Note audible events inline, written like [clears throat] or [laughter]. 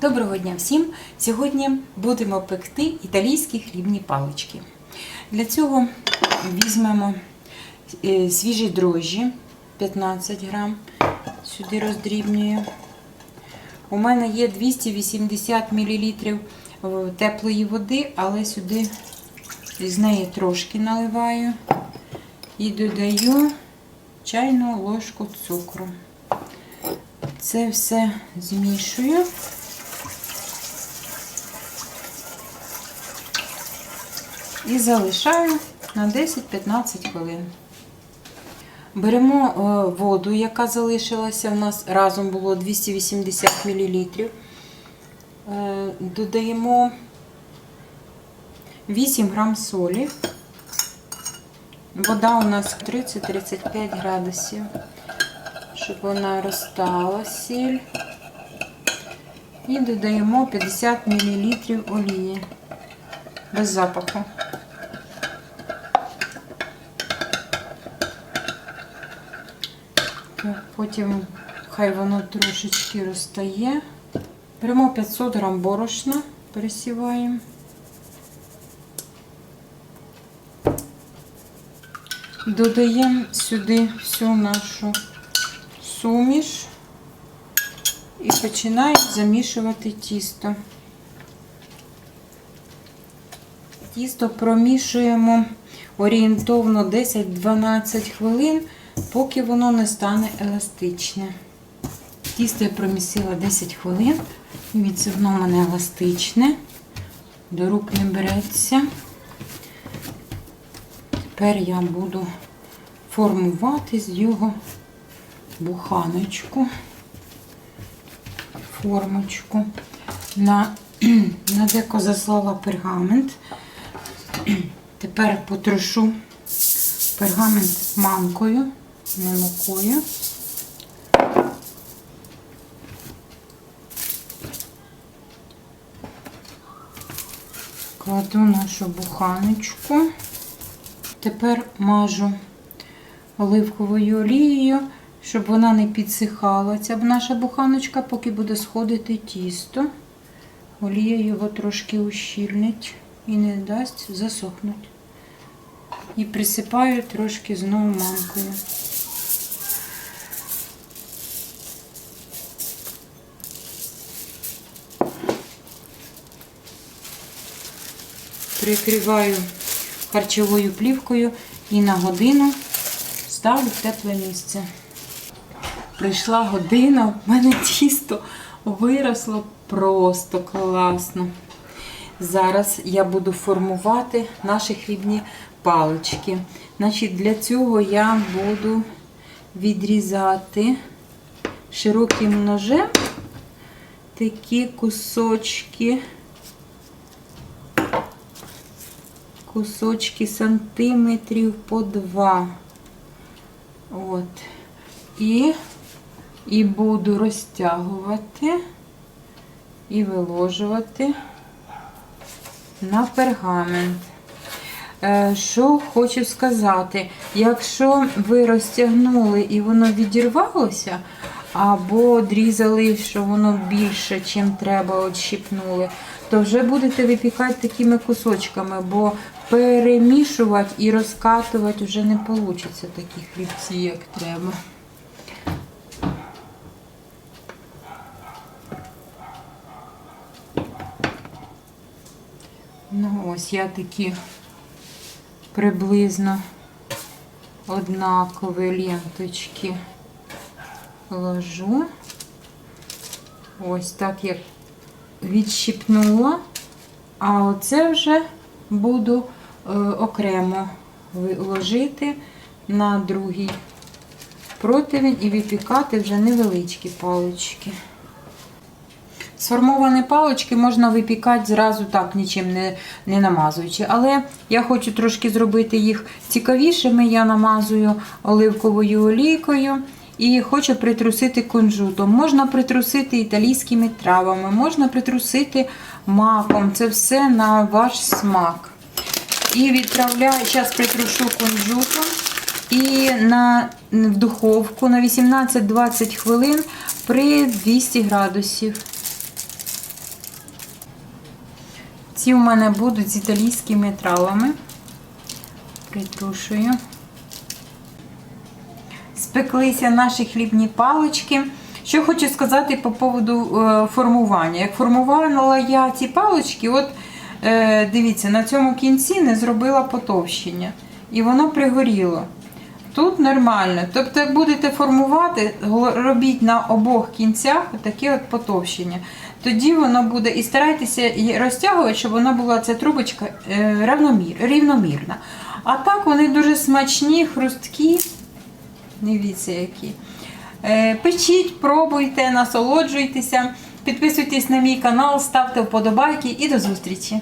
Доброго дня всім! Сьогодні будемо пекти італійські хлібні палички. Для цього візьмемо е, свіжі дрожжі 15 грам, сюди роздрібнюю. У мене є 280 мл теплої води, але сюди з неї трошки наливаю і додаю чайну ложку цукру. Це все змішую. І залишаю на 10-15 хвилин. Беремо е, воду, яка залишилася. У нас разом було 280 мл. Е, Додаємо 8 грам солі. Вода у нас 30-35 градусів, щоб вона розтала сіль. І додаємо 50 мл олії без запаху. Потім хай воно трошечки розтає. Беремо 500 грам борошна, пересіваємо. Додаємо сюди всю нашу суміш і починаємо замішувати тісто. Тісто промішуємо орієнтовно 10-12 хвилин, поки воно не стане еластичне. Тісто я промісила 10 хвилин, дивіться, воно в мене еластичне, до рук не береться. Тепер я буду формувати з його буханочку, формочку. На, [clears throat] на деко заслала пергамент. Тепер потрошу пергамент манкою, не мукою. Кладу нашу буханочку. Тепер мажу оливковою олією, щоб вона не підсихала. Ця наша буханочка, поки буде сходити тісто. Олія його трошки ущільнить і не дасть засохнути. І присипаю трошки знову манкою. Прикриваю харчовою плівкою і на годину ставлю в тепле місце. Прийшла година, в мене тісто виросло просто класно. Зараз я буду формувати наші хлібні палички. Значить, Для цього я буду відрізати широким ножем такі кусочки. Кусочки сантиметрів по два. От. І, і буду розтягувати і виложувати на пергамент. Е, Що хочу сказати, якщо ви розтягнули і воно відірвалося, або дрізали, що воно більше, чим треба, отщипнули, то вже будете випікати такими кусочками, бо перемішувати і розкатувати вже не вийде такі хлібці, як треба. Ну, ось я такі приблизно однакові ленточки ложу. Ось так як відщипнула, а оце вже буду е, окремо ложити на другий противень і випікати вже невеличкі палички. Сформовані палички можна випікати зразу так, нічим не не намазуючи. Але я хочу трошки зробити їх цікавішими. Я намазую оливковою олійкою і хочу притрусити кунжутом. Можна притрусити італійськими травами, можна притрусити маком. Це все на ваш смак. І відправляю, зараз притрушу кунжутом і на, в духовку на 18-20 хвилин при 200 градусів. Ці у мене будуть з італійськими травами. Притрушую. Спеклися наші хлібні палички. Що хочу сказати по поводу е, формування. Як формувала я ці палички, от е, дивіться, на цьому кінці не зробила потовщення. І воно пригоріло. Тут нормально. Тобто, як будете формувати, робіть на обох кінцях таке от потовщення. Тоді воно буде. І старайтеся розтягувати, щоб вона була ця трубочка е, рівномірна. А так вони дуже смачні, хрусткі. Дивіться, які. Е, Печіть, пробуйте, насолоджуйтеся, підписуйтесь на мій канал, ставте вподобайки і до зустрічі!